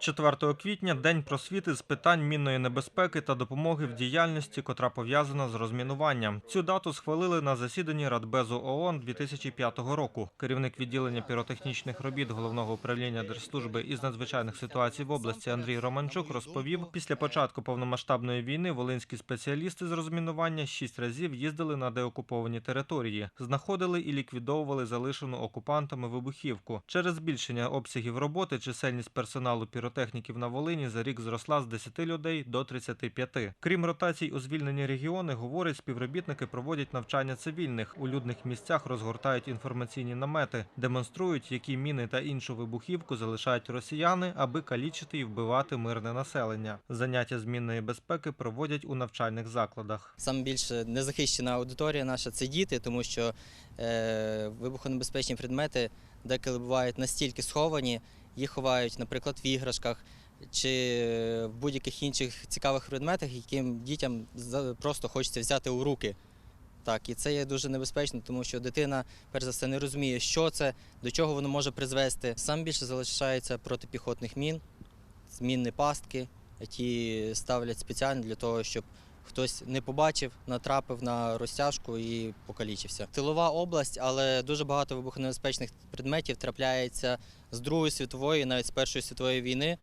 4 квітня День просвіти з питань мінної небезпеки та допомоги в діяльності, котра пов'язана з розмінуванням. Цю дату схвалили на засіданні Радбезу ООН 2005 року. Керівник відділення піротехнічних робіт головного управління Держслужби із надзвичайних ситуацій в області Андрій Романчук розповів, після початку повномасштабної війни волинські спеціалісти з розмінування шість разів їздили на деокуповані території, знаходили і ліквідовували залишену окупантами вибухівку. Через збільшення обсягів роботи чисельність персоналу піротехніків на Волині за рік зросла з 10 людей до 35. Крім ротацій у звільнені регіони, говорить, співробітники проводять навчання цивільних. У людних місцях розгортають інформаційні намети, демонструють, які міни та іншу вибухівку залишають росіяни, аби калічити і вбивати мирне населення. Заняття з мінної безпеки проводять у навчальних закладах. Саме більше незахищена аудиторія наша це діти, тому що е, вибухонебезпечні предмети деколи бувають настільки сховані, їх ховають, наприклад, в іграшках чи в будь-яких інших цікавих предметах, яким дітям просто хочеться взяти у руки. Так, і це є дуже небезпечно, тому що дитина, перш за все, не розуміє, що це, до чого воно може призвести. Сам більше залишається протипіхотних мін, мінні пастки, які ставлять спеціально для того, щоб хтось не побачив, натрапив на розтяжку і покалічився. Тилова область, але дуже багато вибухонебезпечних предметів трапляється з Другої світової, навіть з Першої світової війни.